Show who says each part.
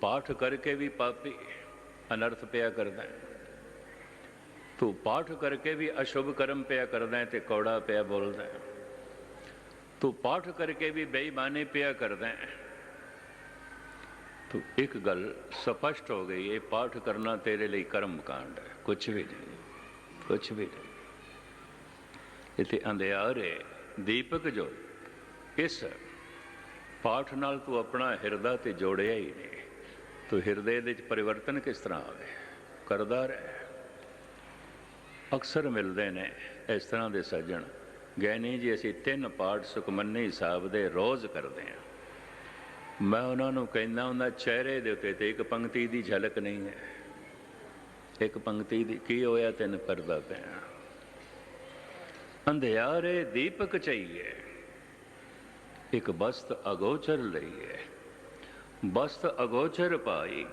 Speaker 1: ਪਾਠ ਕਰਕੇ ਵੀ ਪਾਪੀ ਅਨਰਥ ਪਿਆ ਕਰਦਾ ਤੂੰ ਪਾਠ ਕਰਕੇ ਵੀ ਅਸ਼ੁਭ ਕਰਮ ਪਿਆ ਕਰਦਾ ਤੇ ਕੌੜਾ ਪਿਆ ਬੋਲਦਾ ਤੂੰ ਪਾਠ ਕਰਕੇ ਵੀ ਬੇਈਮਾਨੀ ਪਿਆ ਕਰਦਾ ਤੂੰ ਇੱਕ ਗੱਲ ਸਪਸ਼ਟ ਹੋ ਗਈ, ਇਹ ਪਾਠ ਕਰਨਾ ਤੇਰੇ ਲਈ ਕਰਮ ਕਾਂਡ ਹੈ। ਕੁਝ ਵੀ ਨਹੀਂ ਕੁਝ ਵੀ ਨਹੀਂ। ਇਥੇ ਅੰਧਿਆਰੇ, ਦੀਪਕ ਜੋ, ਇਸ ਪਾਠ ਨਾਲ ਤੂੰ ਆਪਣਾ ਹਿਰਦਾ ਤੇ ਜੋੜਿਆ ਹੀ ਨਹੀਂ। ਤੂੰ ਹਿਰਦੇ ਦੇ ਵਿੱਚ ਪਰਿਵਰਤਨ ਕਿਸ ਤਰ੍ਹਾਂ ਆਵੇ ਕਰਦਾ ਰਹਿ। ਅਕਸਰ ਮਿਲਦੇ ਨੇ ਇਸ ਤਰ੍ਹਾਂ ਦੇ ਸੱਜਣ। ਗੈਨੀ ਜੀ, ਅਸੀਂ ਤਿੰਨ ਪਾਠ ਸੁਖਮਨੀ ਸਾਹਿਬ ਦੇ ਰੋਜ਼ ਕਰਦੇ ਹਾਂ। ਮੈਂ ਉਹਨਾਂ ਨੂੰ ਕਹਿੰਦਾ, ਉਹਨਾਂ ਚਿਹਰੇ ਦੇ ਉੱਤੇ ਤੇ ਇੱਕ ਪੰਕਤੀ ਦੀ ਝਲਕ ਨਹੀਂ ਹੈ। ਇੱਕ ਪੰਕਤੀ ਦੀ ਕੀ ਹੋਇਆ, ਤੈਨੂੰ ਕਰਦਾ ਪਿਆ। ਅੰਧਿਆਰੇ ਦੀਪਕ ਚਾਹੀਏ ਇੱਕ ਬਸਤ ਅਗੋਚਰ ਲਈਏ। ਬਸਤ ਅਗੋਚਰ ਪਾਈ